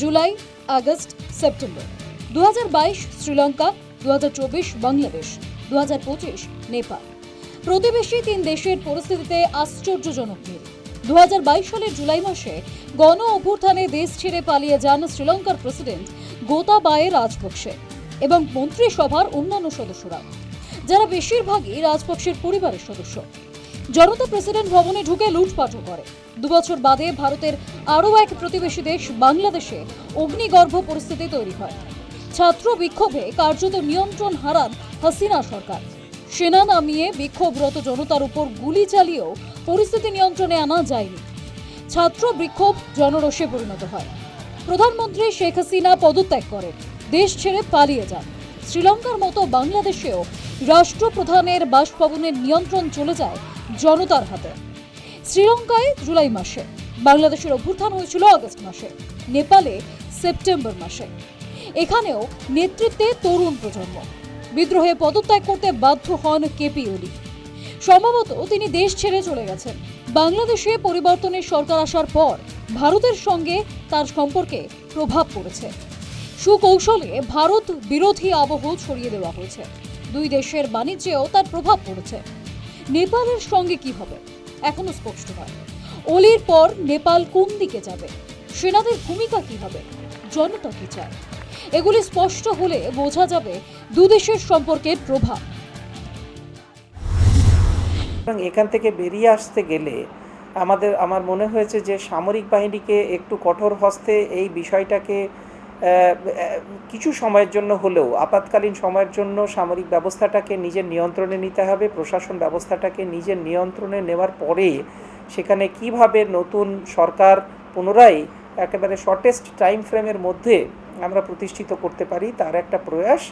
July, August, September. দুহাজার বাইশ শ্রীলঙ্কা, দুহাজার চব্বিশ বাংলাদেশ, দুহাজার পঁচিশ নেপাল। প্রতিবেশী তিন দেশের পরিস্থিতিতে আশ্চর্যজনক মিল। দু হাজার বাইশ সালের জুলাই মাসে গণ অভ্যুত্থানে দেশ ছেড়ে পালিয়ে যান শ্রীলঙ্কার প্রেসিডেন্ট গোতাবায়ে রাজপক্ষে এবং মন্ত্রিসভার অন্যান্য সদস্যরা যারা বেশিরভাগই রাজপক্ষের পরিবারের সদস্য। জনতা প্রেসিডেন্ট ভবনে ঢুকে লুটপাটও করে। দুবছর বাদে ভারতের আরও এক প্রতিবেশী দেশ, বাংলাদেশে অগ্নিগর্ভ পরিস্থিতি তৈরি হয়। ছাত্র বিক্ষোভে কার্যত নিয়ন্ত্রণ হারান হাসিনা সরকার। সেনা নামিয়ে বিক্ষোভরত জনতার উপর গুলি চালিয়েও পরিস্থিতি নিয়ন্ত্রণে আনা যায়নি। ছাত্র বিক্ষোভ জনরোষে পরিণত হয়। প্রধানমন্ত্রী শেখ হাসিনা পদত্যাগ করেন। দেশ ছেড়ে পালিয়ে যান। শ্রীলঙ্কার মতো বাংলাদেশেও রাষ্ট্রপ্রধানের বাসভবনের নিয়ন্ত্রণ চলে যায় জনতার হাতে। শ্রীলঙ্কায় জুলাই মাসে, বাংলাদেশের অভ্যুত্থান হয়েছিল আগস্ট মাসে, নেপালে সেপ্টেম্বর মাসে। এখানেও নেতৃত্বে তরুণ প্রজন্ম। বিদ্রোহে পদত্যাগ করতে বাধ্য হন কেপি ওলি। সম্ভবত তিনি দেশ ছেড়ে চলে গেছেন। বাংলাদেশে পরিবর্তনের সরকার আসার পর ভারতের সঙ্গে তার সম্পর্কে প্রভাব পড়েছে। সুকৌশলে ভারত বিরোধী আবহ ছড়িয়ে দেওয়া হয়েছে। দুই দেশের বাণিজ্যেও তার প্রভাব পড়েছে। নেপালের সঙ্গে কি হবে? এখনও স্পষ্ট নয় অলির পর নেপাল কোন দিকে যাবে? সেনাদের ভূমিকা কি হবে? জনতা কি চায়? এগুলি স্পষ্ট হলে বোঝা যাবে দুদেশের সম্পর্কের প্রভাব। এখান থেকে বেরিয়ে আসতে গেলে আমাদের, আমার মনে হয়েছে যে সামরিক বাহিনীকে একটু কঠোর হস্তে এই বিষয়টাকে কিছু সময়ের জন্য হলেও আপাতকালীন সময়ের জন্য সামরিক ব্যবস্থাটাকে নিজের নিয়ন্ত্রণে নিতে হবে, প্রশাসন ব্যবস্থাটাকে নিজের নিয়ন্ত্রণে নেওয়ার পরে সেখানে কীভাবে নতুন সরকার পুনরায় একেবারে শর্টেস্ট টাইম ফ্রেমের মধ্যে আমরা প্রতিষ্ঠিত করতে পারি, তার একটা প্রয়াস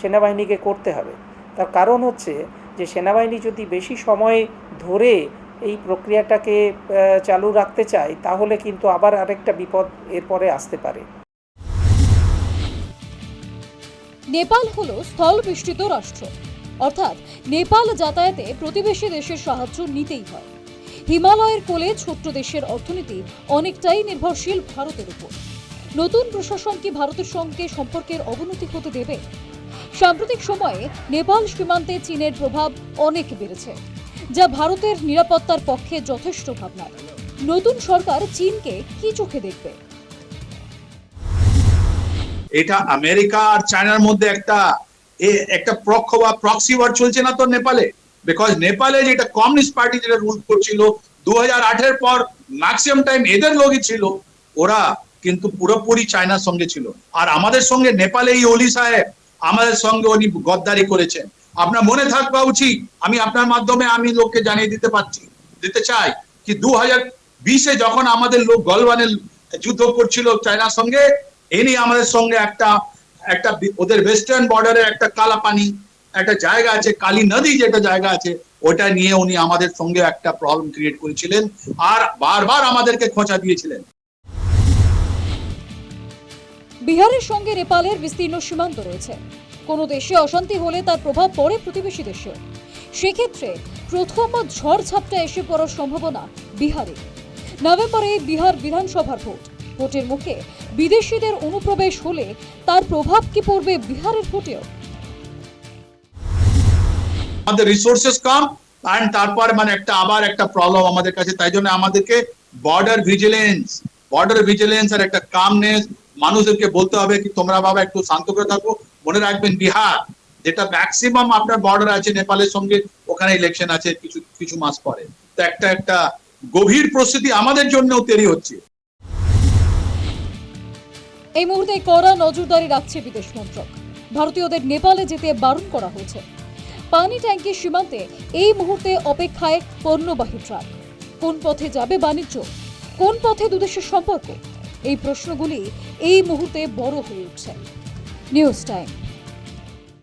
সেনাবাহিনীকে করতে হবে। তার কারণ হচ্ছে যে সেনাবাহিনী যদি বেশি সময় ধরে এই প্রক্রিয়াটাকে চালু রাখতে চায়, তাহলে কিন্তু আবার আরেকটা বিপদ এরপরে আসতে পারে। নেপাল হলো স্থল বেষ্টিত রাষ্ট্র। অর্থাৎ নেপাল যাতায়াতে প্রতিবেশী দেশের সাহায্য নিতেই হয়। হিমালয়ের কোলে ছোট্ট দেশের অর্থনীতি অনেকটাই নির্ভরশীল ভারতের উপর। নতুন প্রশাসন কি ভারতের সঙ্গে সম্পর্কের অবনতি হতে দেবে? সাম্প্রতিক সময়ে নেপাল সীমান্তে চীনের প্রভাব অনেক বেড়েছে, যা ভারতের নিরাপত্তার পক্ষে যথেষ্ট ভাবনার। নতুন সরকার চীনকে কি চোখে দেখবে? এটা আমেরিকা আর চায়নার মধ্যে একটা একটা প্রক্ষ বা প্রক্সি ওয়ার চলছে না তো নেপালে? বিকজ নেপালে যেটা কমিউনিস্ট পার্টি যেটা রুল করছিল দু হাজার আঠের পর ম্যাক্সিমাম টাইম এদের লোকই ছিল, ওরা কিন্তু পুরোপুরি চায়নার সঙ্গে ছিল। আর আমাদের সঙ্গে নেপালে এই অলি সাহেব, আমাদের সঙ্গে উনি গদ্দারি করেছেন। আপনার মনে থাকবা উচিত, আমি আপনার মাধ্যমে আমি লোককে জানিয়ে দিতে পারছি, দিতে চাই কি দু হাজার বিশে যখন আমাদের লোক গলওয়ানে যুদ্ধ করছিল চায়নার সঙ্গে এনি আমাদের সঙ্গে একটা একটা ওদের ওয়েস্টার্ন বর্ডারের একটা কালা পানি একটা জায়গা আছে, কালী নদী যেটা জায়গা আছে ওটা নিয়ে উনি আমাদের সঙ্গে একটা প্রবলেম ক্রিয়েট করেছিলেন আর বারবার আমাদেরকে খোঁচা দিয়েছিলেন। বিহারের সঙ্গে নেপালের বিস্তীর্ণ সীমান্ত রয়েছে। কোনো দেশে অশান্তি হলে তার প্রভাব পড়ে প্রতিবেশী দেশেও সেক্ষেত্রে প্রথম ঝড় ঝাপটা এসে পড়ার সম্ভাবনা বিহারে। নভেম্বরে বিহার বিধানসভার ভোট। ভোটের মুখে বিদেশিদের অনুপ্রবেশ হলে তার প্রভাব কি পড়বে বিহারের ভোটেও? আমাদের রিসোর্সেস কম অ্যান্ড তারপর মানে একটা আবার একটা প্রবলেম আমাদের কাছে, তাই জন্য আমাদেরকে বর্ডার ভিজিলেন্স বর্ডার ভিজিলেন্স আর একটা কামনেস মানুষদেরকে বলতে হবে কি তোমরা বাবা একটু শান্ত করে থাকো, মনে রাখবেন বিহার যেটা ম্যাক্সিমাম আপনার বর্ডার আছে, নেপালের সঙ্গে ওখানে ইলেকশন আছে কিছু কিছু মাস পরে। তো একটা একটা গভীর প্রস্তুতি আমাদের জন্যও তৈরি হচ্ছে। এই মুহূর্তে কড়া নজরদারি রাখছে বিদেশ মন্ত্রক। ভারতীয়দের নেপালে যেতে বারণ করা হয়েছে। পানি ট্যাঙ্কির সীমান্তে এই মুহূর্তে অপেক্ষায় পণ্যবাহী ট্রাক। কোন পথে যাবে বাণিজ্য? কোন পথে দুদেশের সম্পর্ক? এই প্রশ্নগুলি এই মুহূর্তে বড় হয়ে উঠছে। News time.